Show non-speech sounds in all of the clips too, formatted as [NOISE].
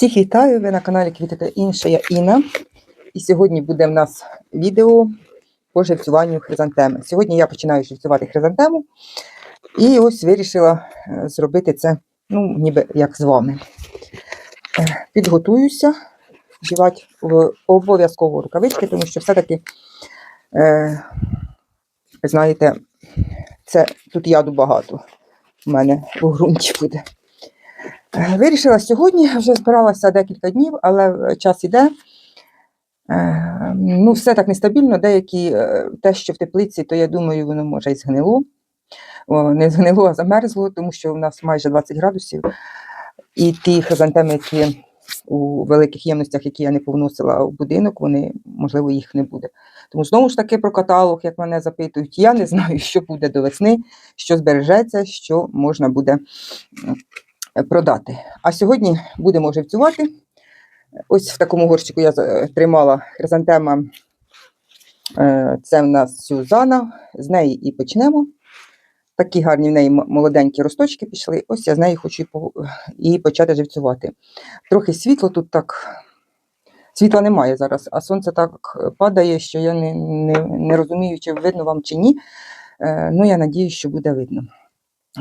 Всіх вітаю! Ви на каналі Квіти та інше. Я Інна. І сьогодні буде в нас відео по живцюванню хризантеми. Сьогодні я починаю живцювати хризантему. І ось вирішила е, зробити це, ну, ніби як з вами. Е, Підготуюся, вживати в- обов'язково рукавички, тому що все-таки, е, знаєте, це тут яду багато. У мене у ґрунті буде. Е, Вирішила сьогодні, вже збиралася декілька днів, але е, час іде. Е, Ну, все так нестабільно. Деякі те, що в теплиці, то я думаю, воно може і згнило. Не згнило, а замерзло, тому що у нас майже 20 градусів. І ті хризантеми, які у великих ємностях, які я не повносила в будинок, вони, можливо, їх не буде. Тому знову ж таки про каталог, як мене запитують, я не знаю, [LAUGHS] що буде до весни, що збережеться, що можна буде продати. А сьогодні будемо живцювати. Ось в такому горщику я тримала хризантема. Е, Це в нас Сюзана. З неї і почнемо. Такі гарні в неї молоденькі росточки пішли. Ось я з неї хочу і почати живцювати. Трохи світло тут так. Світла немає зараз, а сонце так падає, що я не, не, не розумію, чи видно вам чи ні. Е, Ну, я надію, що буде видно.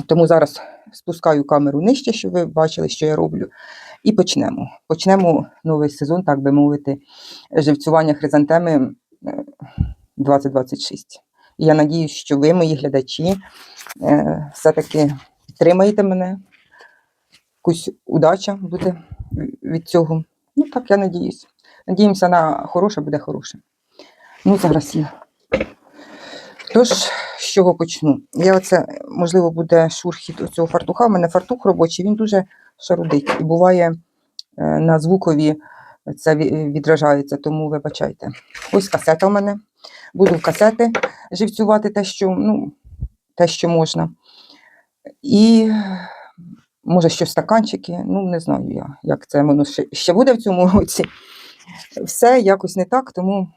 Тому зараз спускаю камеру нижче, щоб ви бачили, що я роблю. І почнемо. Почнемо новий сезон, так би мовити, живцювання хризантеми е, 2026. І я надіюсь, що ви, мої глядачі, е, все-таки підтримаєте мене. Якусь удача буде від цього. Ну, так, я надіюсь. Надіємося на хороше, буде хороше. Ну, зараз я. Тож, з чого почну? Я оце, можливо, буде шурхіт цього фартуха. У мене фартух робочий, він дуже шарудить. І буває е, на звукові це відражається, тому вибачайте. Ось касета у мене. Буду в касети живцювати те, що, ну, те, що можна. І може ще стаканчики. Ну, не знаю я, як це воно ще буде в цьому році. Все якось не так, тому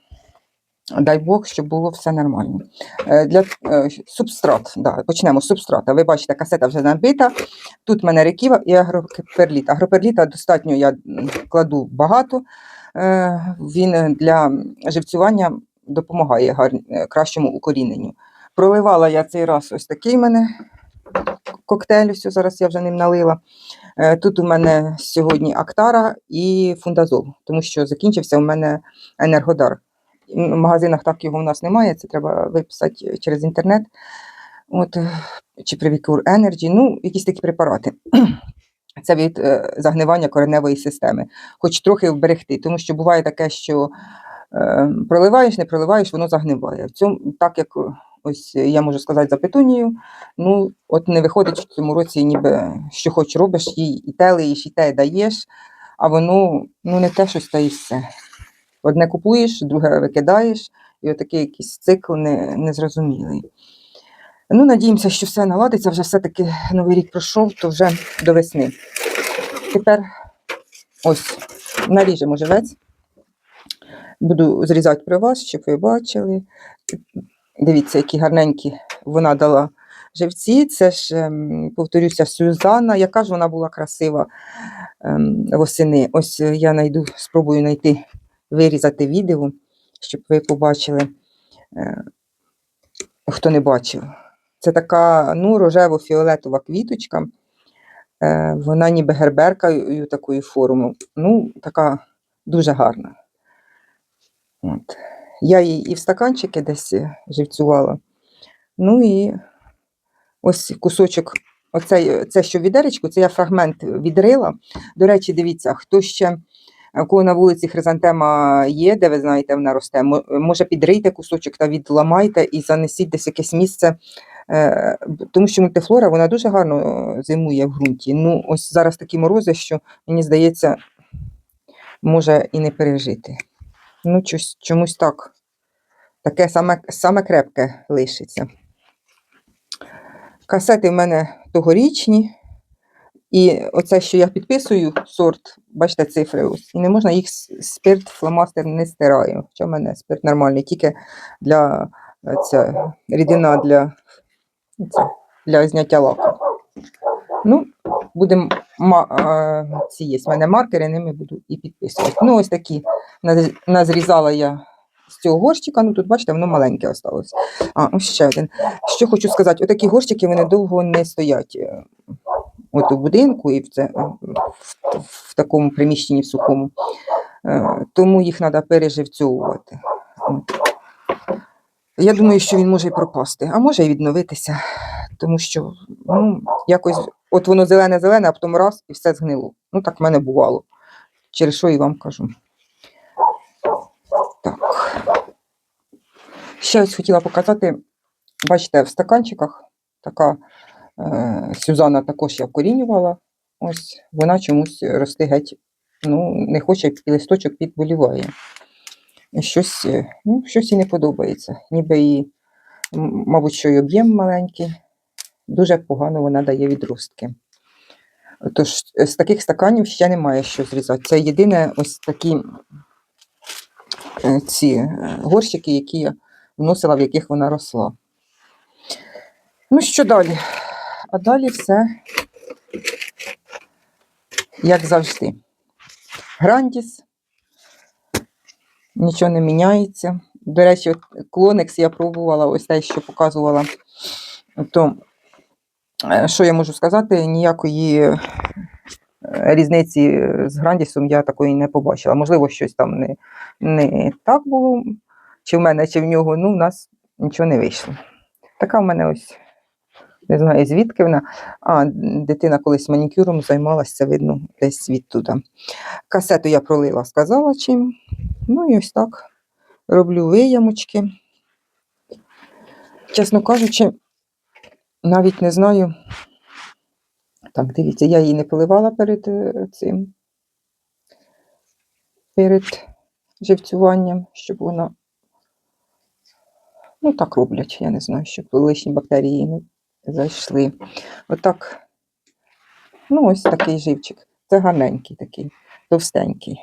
дай Бог, щоб було все нормально. Е, Для е, субстрат, да, почнемо з субстрата. Ви бачите, касета вже набита. Тут в мене реківа і агроперліт. Агроперліта достатньо я кладу багато. Е, Він для живцювання допомагає кращому укоріненню. Проливала я цей раз ось такий мене коктейль, ось зараз я вже ним налила. Тут у мене сьогодні Актара і Фундазол, тому що закінчився у мене енергодар. В магазинах так його у нас немає, це треба виписати через інтернет. От, е, чи Previcure Energy, ну, якісь такі препарати. [CLEARS THROAT] Це від е, загнивання кореневої системи, хоч трохи вберегти, тому що буває таке, що е, проливаєш, не проливаєш, воно загниває. В цьому, так як ось я можу сказати за петунію, ну от не виходить в цьому році, ніби що хоч робиш, їй і те лиєш, і те даєш, а воно ну, не те щось та все. Одне купуєш, друге викидаєш, і отакий якийсь цикл не, незрозумілий. Ну, надіємося, що все наладиться, вже все-таки новий рік пройшов, то вже до весни. Тепер ось наріжемо живець. Буду зрізати при вас, щоб ви бачили. Дивіться, які гарненькі вона дала живці. Це ж, ем, повторюся, Сюзанна. Яка ж вона була красива ем, восени. Ось е, я найду, спробую знайти, вирізати відео, щоб ви побачили, е, хто не бачив. Це така ну, рожево-фіолетова квіточка. Е, вона ніби герберкою такої форми. Ну, така дуже гарна. От. Я її і в стаканчики десь живцювала. Ну і ось кусочок, оцей, це що відеречку, це я фрагмент відрила. До речі, дивіться, хто ще, у на вулиці хризантема є, де ви знаєте, вона росте, може підрийте кусочок та відламайте і занесіть десь якесь місце. Е, Тому що мультифлора вона дуже гарно е, зимує в ґрунті. Ну, ось зараз такі морози, що мені здається, може і не пережити. Ну, чомусь так. Таке саме, саме крепке лишиться. Касети в мене тогорічні. І оце, що я підписую, сорт, бачите, цифри ось. І не можна їх спирт, фломастер не стираю. Хоча в мене спирт нормальний, тільки для е, ця, рідина для, це, для зняття лаку. Ну, Будемо ці є в мене маркери, ними буду і підписувати. Ну, ось такі назрізала я з цього горщика. Ну тут, бачите, воно маленьке осталось. А, ще один. Що хочу сказати, отакі горщики вони довго не стоять. От у будинку і в, це, в, в такому приміщенні в сухому. Е, Тому їх треба переживцьовувати. Я думаю, що він може і пропасти, а може і відновитися, тому що ну, якось от воно зелене-зелене, а потім раз і все згнило. Ну так в мене бувало. Через що і вам кажу. Так. Ще ось хотіла показати, бачите, в стаканчиках така Сюзанна також я вкорінювала. Ось вона чомусь рости геть. Ну, не хоче і листочок підболіває. Щось, е, ну, щось їй не подобається. Ніби м, мабуть, що й об'єм маленький. Дуже погано вона дає відростки. Тож е, з таких стаканів ще немає що зрізати. Це єдине ось такі е, ці е, горщики, які я вносила, в яких вона росла. Ну, що далі? А далі все, як завжди. Грандіс, нічого не міняється. До речі, от клоникс я пробувала, ось те, що показувала. То, е, що я можу сказати, ніякої е, різниці з Грандісом я такої не побачила. Можливо, щось там не, не так було, чи в мене, чи в нього. Ну, в нас нічого не вийшло. Така в мене ось, не знаю, звідки вона. А, дитина колись манікюром займалася, видно, десь звідтуда. Касету я пролила, сказала чим. Ну і ось так роблю виямочки. Чесно кажучи, навіть не знаю. Так, дивіться, я її не поливала перед е, цим, перед живцюванням, щоб вона. Ну, так роблять, я не знаю, щоб лишні бактерії не зайшли. Отак. Ну, ось такий живчик. Це гарненький такий, товстенький.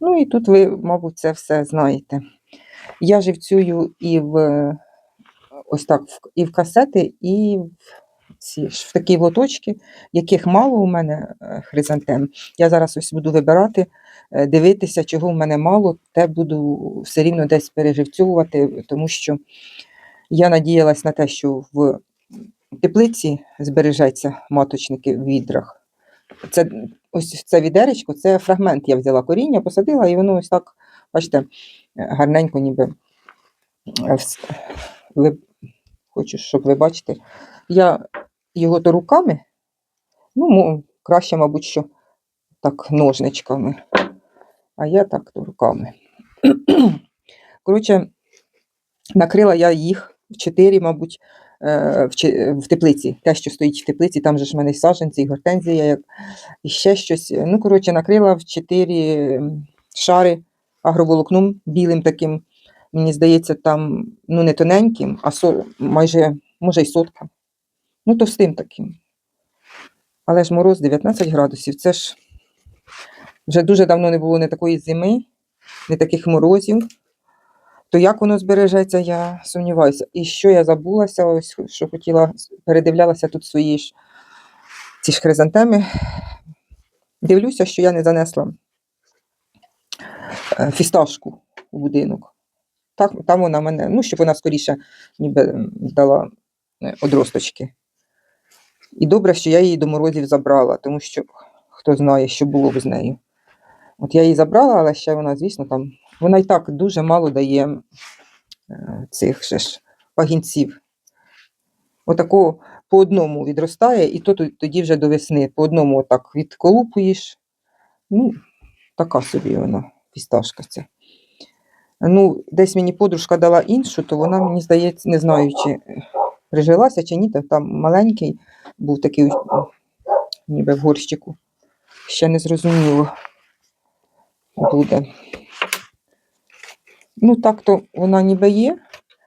Ну і тут ви, мабуть, це все знаєте. Я живцюю і в ось так, і в касети, і в ці в такі лоточки, яких мало у мене е, хризантем. Я зараз ось буду вибирати, е, дивитися, чого в мене мало, те буду все рівно десь переживцювати, тому що я надіялась на те, що в теплиці збережеться маточники в відрах. Це ось це відеречко, це фрагмент. Я взяла коріння, посадила, і воно ось так, бачите, гарненько, ніби е, ви, хочу, щоб ви бачите. Я його то руками, ну, краще, мабуть, що так, ножничками. А я так то руками. Коротше, накрила я їх чотири, мабуть, в, в теплиці. Те, що стоїть в теплиці, там же ж в мене і саджанці, і гортензія, як, і ще щось. Ну, коротше, накрила в чотири шари агроволокном білим таким. Мені здається, там ну, не тоненьким, а со, майже, може, й сотка. Ну, товстим таким. Але ж мороз 19 градусів. Це ж вже дуже давно не було не такої зими, не таких морозів. То як воно збережеться, я сумніваюся. І що я забулася, ось що хотіла, передивлялася тут свої ж ці ж хризантеми. Дивлюся, що я не занесла е, фісташку у будинок. Так, там вона мене, ну, щоб вона скоріше ніби дала е, одросточки. І добре, що я її до морозів забрала, тому що хто знає, що було б з нею. От я її забрала, але ще вона, звісно, там. Вона і так дуже мало дає е, цих же ж пагінців. Отако по одному відростає, і то тоді вже до весни. По одному отак відколупуєш. Ну, така собі вона, фісташка ця. Ну, десь мені подружка дала іншу, то вона, мені здається, не знаю, чи е, прижилася, чи ні, там маленький був такий, ніби в горщику. Ще не зрозуміло буде. Ну, так то вона ніби є,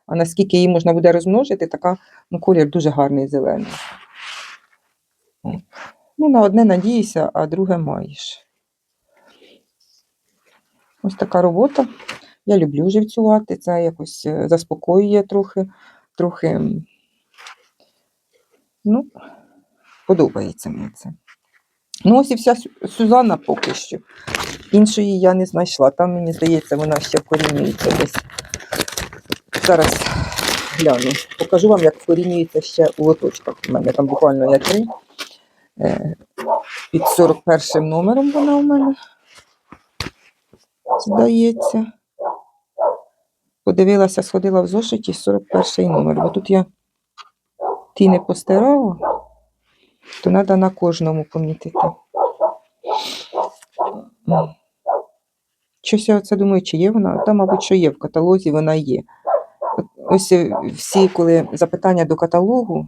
а наскільки її можна буде розмножити, така, ну, колір дуже гарний зелений. Ну, на одне надіюся, а друге маєш. Ось така робота. Я люблю живцювати, це якось е, заспокоює трохи, трохи. Ну, подобається мені це. Ну, ось і вся Сюзанна поки що. Іншої я не знайшла. Там, мені здається, вона ще вкорінюється десь. Зараз гляну. Покажу вам, як вкорінюється ще у лоточках. У мене там буквально є три. Е, Під 41 номером вона у мене. Здається. Подивилася, сходила в зошиті 41 номер. Бо тут я ті не постирала, то треба на кожному помітити. Щось я оце думаю, чи є вона? Та, мабуть, що є в каталозі, вона є. Ось е, всі, коли запитання до каталогу,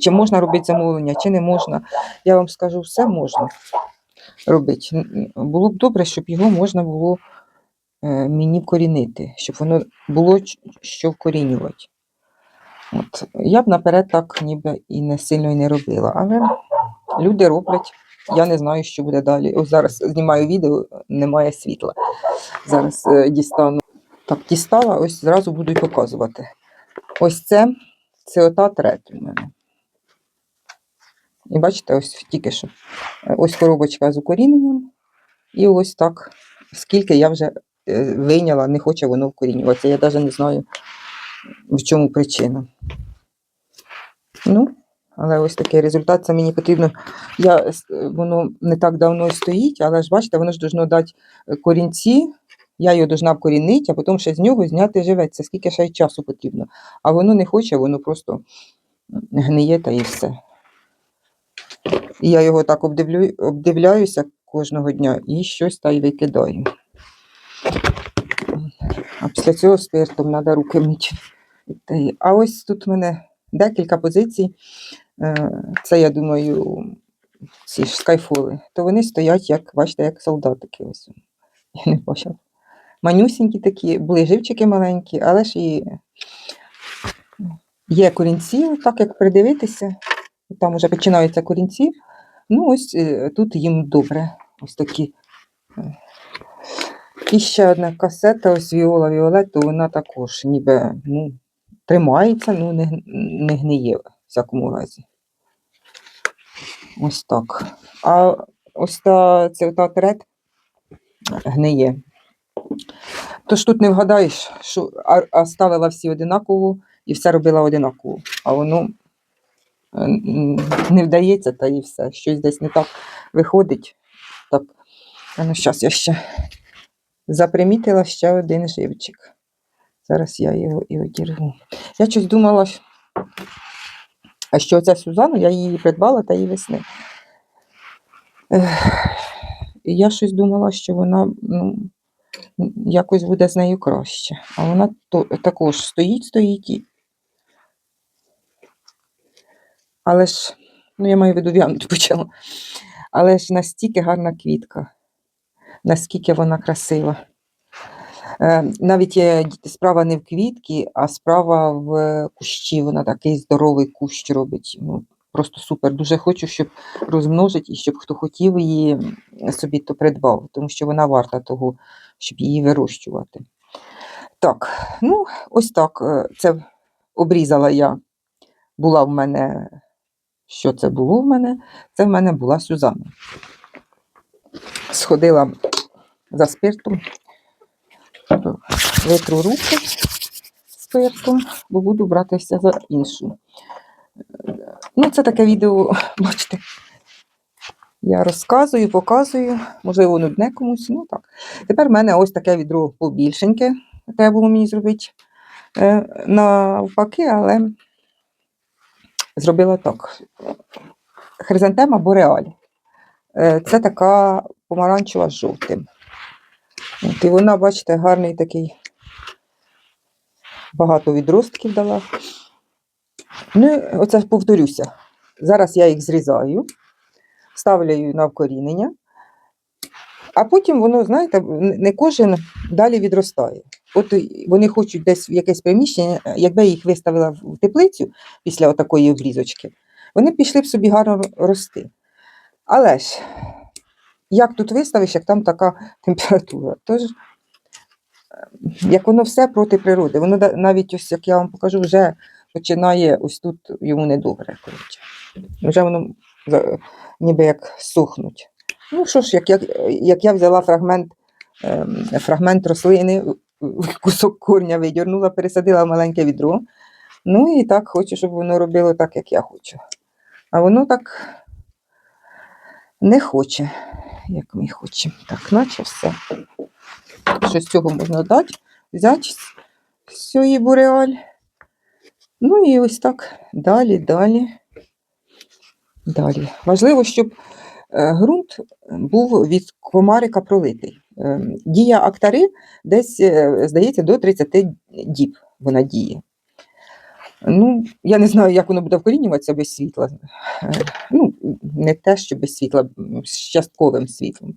чи можна робити замовлення, чи не можна, я вам скажу, все можна робити. Було б добре, щоб його можна було е, мені вкорінити, щоб воно було що вкорінювати. От. Я б наперед так ніби і не сильно і не робила, але люди роблять. Я не знаю, що буде далі. Ось зараз знімаю відео, немає світла. Зараз е, дістану. Так, дістала, ось зразу буду й показувати. Ось це, це ота третя у мене. І бачите, ось тільки що. Е, Ось коробочка з укоріненням. І ось так, скільки я вже е, вийняла, не хоче воно вкорінюватися. Я навіть не знаю, в чому причина. Ну, але ось такий результат. Це мені потрібно. Я, е, воно не так давно стоїть, але ж бачите, воно ж должно дати е, корінці. Я його должна вкорінити, а потім ще з нього зняти живець. Це скільки ще й часу потрібно. А воно не хоче, воно просто гниє та і все. І я його так обдивлю, обдивляюся кожного дня і щось та й викидаю. А після цього спиртом треба руки мити. А ось тут в мене декілька позицій. Е, Це, я думаю, ці ж скайфоли. То вони стоять, як, бачите, як солдатики. Ось. Я не бачила. Манюсінькі такі, були живчики маленькі, але ж і є корінці, так як придивитися. Там вже починаються корінці. Ну, ось е, тут їм добре. Ось такі. І ще одна касета, ось Віола Віолет, то вона також ніби ну, тримається, ну не, не гниє в всякому разі. Ось так. А ось та, це та трет гниє. Тож тут не вгадаєш, що а, а ставила всі одинаково і все робила одинаково. А воно е, не вдається, та і все. Щось десь не так виходить. Так, ну зараз я ще запримітила ще один живчик. Зараз я його і одірву. Я щось думала, що- ця Сюзанна, я її придбала та її весни. Я щось думала, що вона ну, якось буде з нею краще. А вона то, також стоїть, стоїть. І... Але ж, ну я маю виду в'янути почала. Але ж настільки гарна квітка, наскільки вона красива. Е, Навіть справа не в квітці, а справа в кущі. Вона такий здоровий кущ робить. Ну, просто супер. Дуже хочу, щоб розмножити і щоб хто хотів її собі то придбав, тому що вона варта того, щоб її вирощувати. Так, ну ось так. е, Це обрізала я. Була в мене. Що це було в мене? Це в мене була Сюзанна. Сходила за спиртом, витру руки спиртом, бо буду братися за іншу. Ну, це таке відео, [LAUGHS] бачите. Я розказую, показую, можливо, нудне комусь. Ну так. Тепер в мене ось таке відро побільшеньке. Треба було мені зробити е, навпаки, але зробила так. Хризантема Бореаль. Е, Це така помаранчева з жовтим. От, і вона, бачите, гарний такий, багато відростків дала. Ну, оце повторюся. Зараз я їх зрізаю, ставлю на вкорінення, а потім воно, знаєте, не кожен далі відростає. От вони хочуть десь в якесь приміщення, якби я їх виставила в теплицю після такої обрізочки, вони пішли б собі гарно рости. Але ж, як тут виставиш, як там така [LAUGHS] температура? Тож, е, як воно все проти природи, воно навіть ось, як я вам покажу, вже починає ось тут йому недобре. Коротше. Вже воно ніби як сохнуть. Ну що ж, як, як, як я взяла фрагмент, ем, фрагмент рослини, кусок корня видірнула, пересадила в маленьке відро. Ну і так хочу, щоб воно робило так, як я хочу. А воно так не хоче, як ми хочемо. Так, наче все. Що з цього можна дати, взяти з- цієї буреаль. Ну і ось так далі, далі. Далі. Важливо, щоб е, ґрунт був від комарика пролитий. Е, Дія актари десь, е, здається, до 30 діб вона діє. Ну, я не знаю, як воно буде вкорінюватися без світла. Ну, не те, що без світла, з частковим світлом.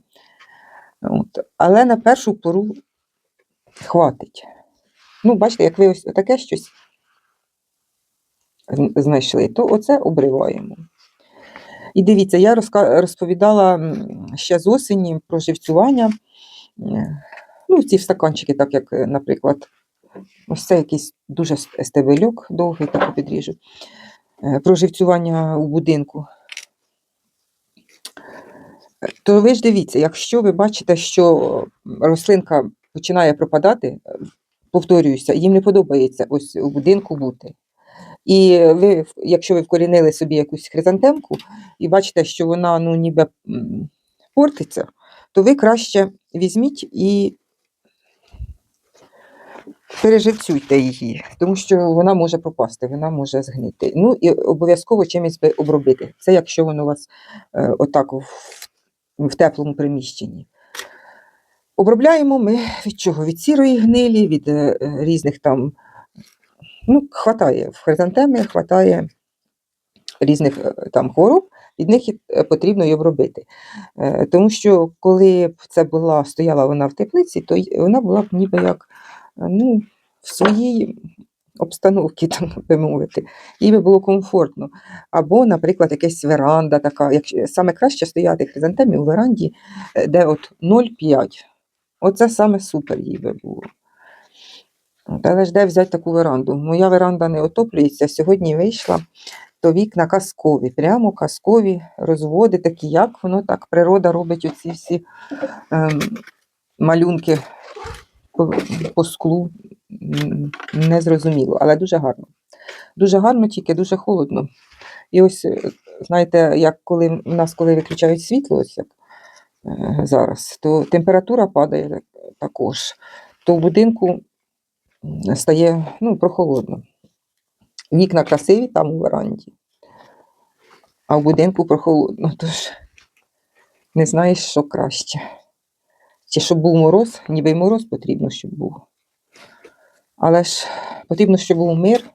От. Але на першу пору хватить. Ну, бачите, як ви ось таке щось знайшли, то оце обриваємо. І дивіться, я розповідала ще з осені про живцювання. Е, Ну, ці стаканчики, так як, е, наприклад, ось це якийсь дуже с- стебельок довгий, так підріжу. Е, Про живцювання у будинку. То ви ж дивіться, якщо ви бачите, що рослинка починає пропадати, повторююся, їм не подобається ось у будинку бути. І ви, якщо ви вкорінили собі якусь хризантемку і бачите, що вона ну, ніби портиться, то ви краще візьміть і переживцюйте її, тому що вона може пропасти, вона може згнити. Ну і обов'язково чимось би обробити. Це якщо воно у вас е, отак в, в теплому приміщенні. Обробляємо ми від чого? Від сірої гнилі, від е, різних там. Ну, хватає в хризантеми, хватає різних е, там хвороб, від них е, потрібно і обробити. Е, Тому що коли б це була, стояла вона в теплиці, то вона була б ніби як ну, в своїй обстановці, [LAUGHS] так би мовити, їй би було комфортно. Або, наприклад, якась веранда така. Якщо, саме краще стояти хризантемі у веранді, е, де от 0,5. Оце саме супер їй би було. Але ж де взяти таку веранду? Моя веранда не отоплюється. Сьогодні вийшла, то вікна казкові, прямо казкові розводи, такі, як воно так природа робить оці всі ем, малюнки по, склу. Незрозуміло, але дуже гарно. Дуже гарно, тільки дуже холодно. І ось, е, знаєте, як коли в нас коли виключають світло, ось як е, зараз, то температура падає також, то в будинку стає ну, прохолодно. Вікна красиві там у веранді, а в будинку прохолодно, тож не знаєш, що краще. Чи щоб був мороз, ніби й мороз потрібно, щоб був. Але ж потрібно, щоб був мир,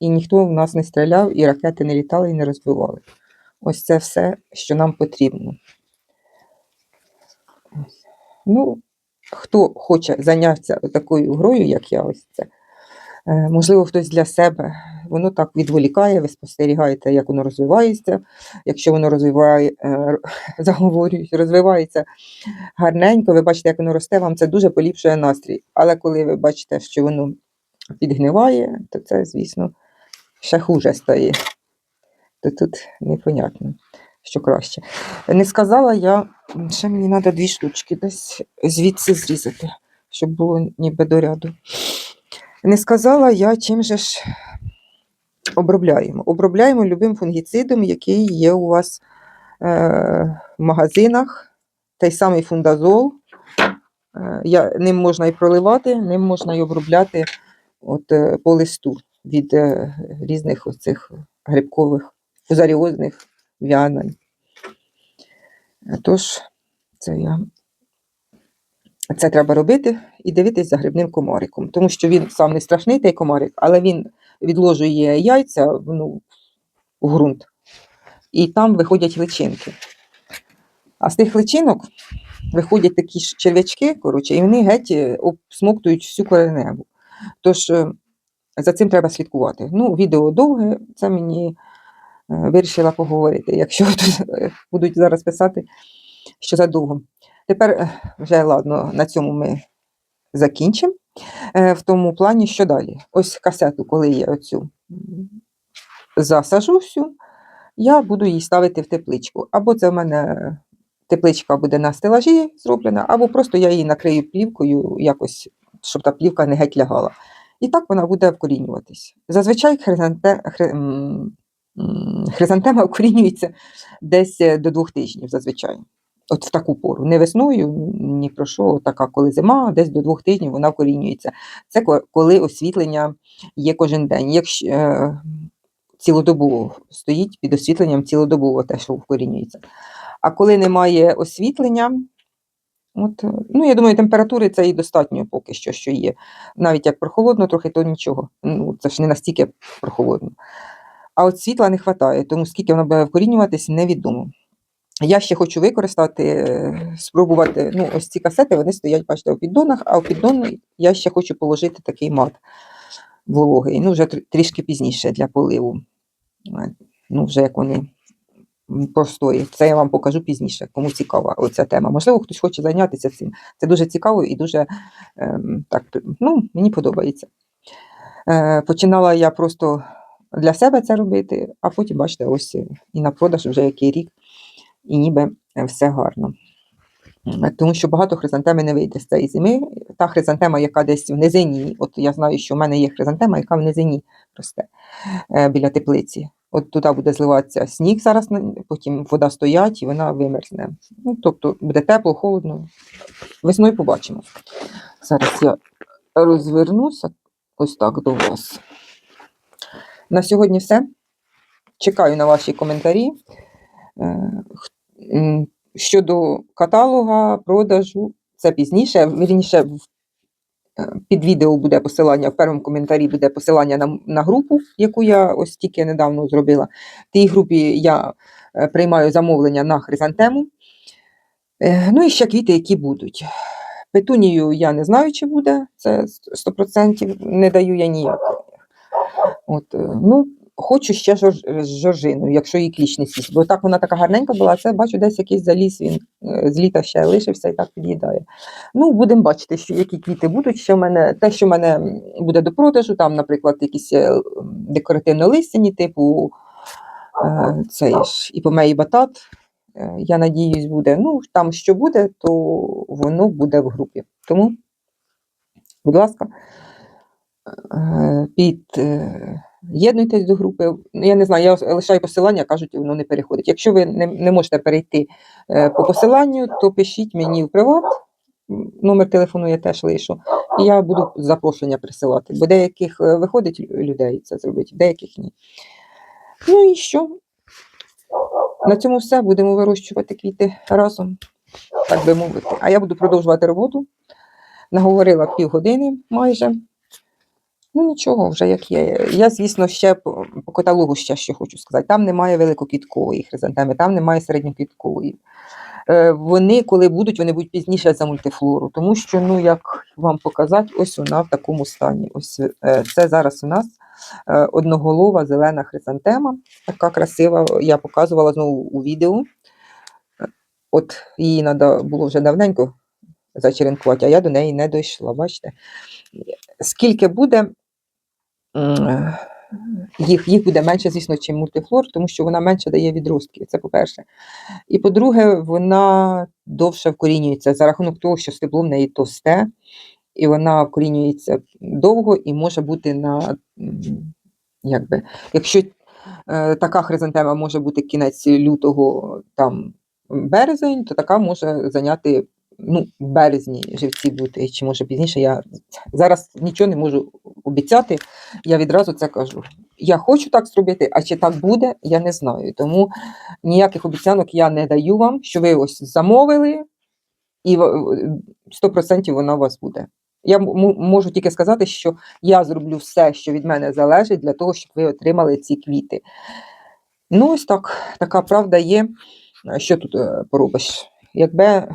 і, ніхто в нас не стріляв, і ракети не літали і не розбивали. Ось це все, що нам потрібно. Ну, хто хоче зайнятися такою грою, як я, ось це, можливо, хтось для себе, воно так відволікає, ви спостерігаєте, як воно розвивається. Якщо воно розвиває, е, [LAUGHS] заговорюють, розвивається гарненько, ви бачите, як воно росте, вам це дуже поліпшує настрій. Але коли ви бачите, що воно підгниває, то це, звісно, ще хуже стає. То тут непонятно, що краще. Не сказала я, ще мені треба дві штучки десь звідси зрізати, щоб було ніби до ряду. Не сказала я, чим же ж обробляємо. Обробляємо любим фунгіцидом, який є у вас е, в магазинах. Той самий фундазол. Е, я, ним можна і проливати, ним можна і обробляти от, е, по листу від е, різних оцих грибкових, фузаріозних в'янень. Е, Тож, це я. Це треба робити і дивитись за грибним комариком, тому що він сам не страшний, той комарик, але він відложує яйця ну, в ґрунт, і там виходять личинки. А з тих личинок виходять такі ж черв'ячки, коротше, і вони геть е, обсмоктують всю кореневу. Тож е, за цим треба слідкувати. Ну, відео довге, це мені е, вирішила поговорити. Якщо [LAUGHS] будуть зараз писати, що задовго. Тепер е, вже ладно, на цьому ми закінчимо. Е, В тому плані, що далі. Ось касету, коли я оцю засажу я буду її ставити в тепличку. Або це в мене тепличка буде на стелажі зроблена, або просто я її накрию плівкою якось, щоб та плівка не геть лягала. І так вона буде вкорінюватись. Зазвичай хризанте, хризантема [LAUGHS] вкорінюється десь е, до двох тижнів зазвичай. От в таку пору. Не весною, ні про що, така коли зима, десь до двох тижнів вона вкорінюється. Це коли освітлення є кожен день. Якщо е, цілодобово стоїть під освітленням цілодобово те, що вкорінюється. А коли немає освітлення, от, е, ну я думаю, температури це і достатньо поки що, що є. Навіть як прохолодно, трохи то нічого. Ну, це ж не настільки прохолодно. А от світла не вистачає, тому скільки воно буде вкорінюватись, невідомо. Я ще хочу використати, е, спробувати. Ну, ось ці касети вони стоять, бачите, у піддонах, а у піддон я ще хочу положити такий мат вологий. Ну, вже трішки пізніше для поливу. Е, Ну, вже як вони простої. Це я вам покажу пізніше, кому цікава оця тема. Можливо, хтось хоче зайнятися цим. Це дуже цікаво і дуже ем, так, ну, мені подобається. Е, починала я просто для себе це робити, а потім, бачите, ось і на продаж вже який рік, і ніби е, все гарно. Тому що багато хризантеми не вийде з цієї зими. Та хризантема, яка десь в низині, от я знаю, що в мене є хризантема, яка в низині росте е, біля теплиці. От туди буде зливатися сніг зараз, потім вода стоять і вона вимерзне. Ну, тобто буде тепло, холодно. Весною побачимо. Зараз я розвернуся ось так до вас. На сьогодні все. Чекаю на ваші коментарі. Е, Щодо каталога, продажу, це пізніше. Вірніше, е, під відео буде посилання, в першому коментарі буде посилання на, на групу, яку я ось тільки недавно зробила. В тій групі я е, приймаю замовлення на хризантему. Ну і ще квіти, які будуть. Петунію я не знаю, чи буде, це 100%, не даю я ніякої. От, ну, хочу ще жор- з жоржиною, якщо її кліч не сість. Бо так вона така гарненька була, це бачу, десь якийсь заліз, він е, з літа ще лишився і так під'їдає. Ну, будемо бачити, що які квіти будуть. Ще в мене, те, що в мене буде до продажу, там, наприклад, якісь е, м, декоративно-листяні, типу е, цей ж іпомеї батат. е, Я надіюсь, буде. Ну, там що буде, то воно буде в групі. Тому, будь ласка, е, під'єднуйтесь до групи. Я не знаю, я лишаю посилання, кажуть, воно не переходить. Якщо ви не, не можете перейти е, по посиланню, то пишіть мені в приват. Номер телефону я теж лишу, і я буду запрошення присилати. Бо деяких е, виходить людей це зробити, деяких ні. Ну і що? На цьому все. Будемо вирощувати квіти разом, так би мовити. А я буду продовжувати роботу. Наговорила півгодини майже. Ну нічого, вже як є. Я, звісно, ще по, каталогу ще що хочу сказати. Там немає великоквіткової хризантеми, там немає середньоквіткової. Е, вони, коли будуть, вони будуть пізніше за мультифлору, тому що, ну як вам показати, ось вона в такому стані. Ось е, це зараз у нас е, одноголова зелена хризантема, така красива. Я показувала знову у відео. От її треба було вже давненько зачеренкувати, а я до неї не дійшла. Бачите? Скільки буде, їх, їх буде менше, звісно, чим мультифлор, тому що вона менше дає відростків. Це по-перше. І по-друге, вона довше вкорінюється за рахунок того, що стебло в неї товсте, і вона вкорінюється довго і може бути на якби, якщо е, така хризантема може бути кінець лютого, там березень, то така може зайняти ну, в березні живці бути, чи може пізніше. Я зараз нічого не можу обіцяти. Я відразу це кажу. Я хочу так зробити, а чи так буде, я не знаю. Тому ніяких обіцянок я не даю вам, що ви ось замовили, і 100% вона у вас буде. Я можу тільки сказати, що я зроблю все, що від мене залежить, для того, щоб ви отримали ці квіти. Ну, ось так, така правда є. Що тут е, поробиш? Якби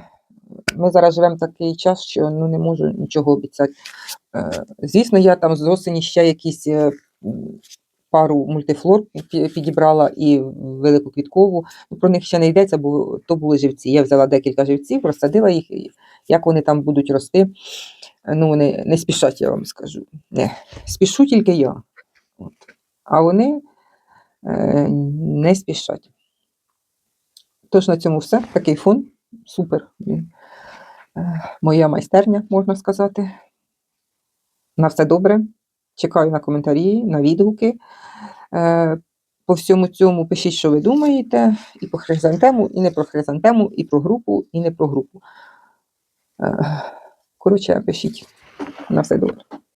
ми зараз живемо такий час, що ну, не можу нічого обіцяти. Е, Звісно, я там з осені ще якісь е, пару мультифлор підібрала і велику квіткову. Ну, про них ще не йдеться, бо то були живці. Я взяла декілька живців, розсадила їх, і як вони там будуть рости. Ну, вони не спішать, я вам скажу. Не, спішу тільки я. От. А вони е, не спішать. Тож на цьому все. Такий фон. Супер. Е, Моя майстерня, можна сказати. На все добре. Чекаю на коментарі, на відгуки. Е, По всьому цьому пишіть, що ви думаєте, і по хризантему, і не про хризантему, і про групу, і не про групу. Е, Коротше, пишіть. На все добре.